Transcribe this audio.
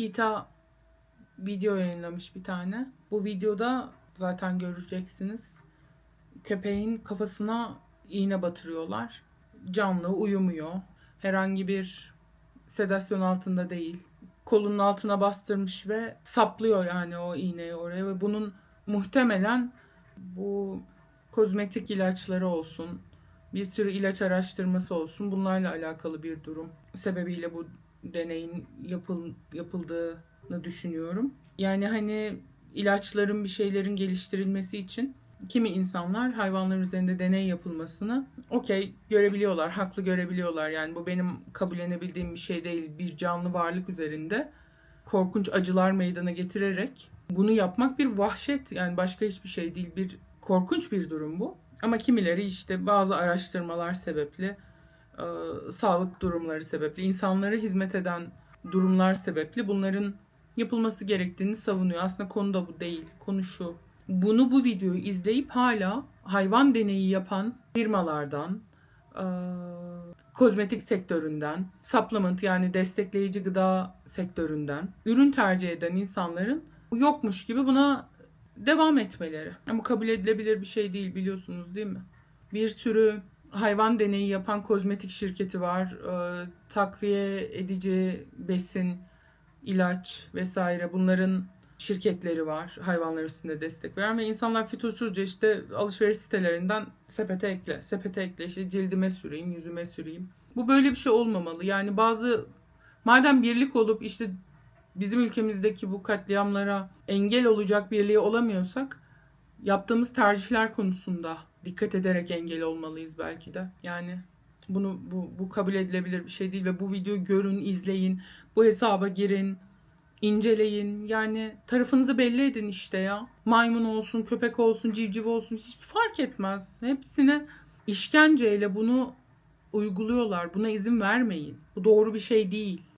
Vita video yayınlamış bir tane. Bu videoda zaten göreceksiniz. Köpeğin kafasına iğne batırıyorlar. Canlı uyumuyor. Herhangi bir sedasyon altında değil. Kolunun altına bastırmış ve saplıyor yani o iğneyi oraya ve bunun muhtemelen bu kozmetik ilaçları olsun, bir sürü ilaç araştırması olsun bunlarla alakalı bir durum sebebiyle bu deneyin yapıl, yapıldığını düşünüyorum. Yani hani ilaçların bir şeylerin geliştirilmesi için kimi insanlar hayvanların üzerinde deney yapılmasını okey görebiliyorlar, haklı görebiliyorlar. Yani bu benim kabullenebildiğim bir şey değil. Bir canlı varlık üzerinde korkunç acılar meydana getirerek bunu yapmak bir vahşet yani başka hiçbir şey değil. Bir korkunç bir durum bu. Ama kimileri işte bazı araştırmalar sebeple, e, sağlık durumları sebeple, insanlara hizmet eden durumlar sebeple bunların yapılması gerektiğini savunuyor. Aslında konu da bu değil. Konu şu. Bunu bu videoyu izleyip hala hayvan deneyi yapan firmalardan, e, kozmetik sektöründen, supplement yani destekleyici gıda sektöründen ürün tercih eden insanların yokmuş gibi buna devam etmeleri. Ama kabul edilebilir bir şey değil biliyorsunuz değil mi? Bir sürü hayvan deneyi yapan kozmetik şirketi var. E, takviye edici besin, ilaç vesaire bunların şirketleri var. Hayvanlar üstünde destek veren ve insanlar fütursuzca işte alışveriş sitelerinden sepete ekle, sepete ekle işte cildime süreyim, yüzüme süreyim. Bu böyle bir şey olmamalı. Yani bazı madem birlik olup işte bizim ülkemizdeki bu katliamlara engel olacak birliği olamıyorsak yaptığımız tercihler konusunda dikkat ederek engel olmalıyız belki de. Yani bunu bu, bu kabul edilebilir bir şey değil ve bu videoyu görün, izleyin, bu hesaba girin, inceleyin. Yani tarafınızı belli edin işte ya. Maymun olsun, köpek olsun, civciv olsun hiç fark etmez. Hepsine işkenceyle bunu uyguluyorlar. Buna izin vermeyin. Bu doğru bir şey değil.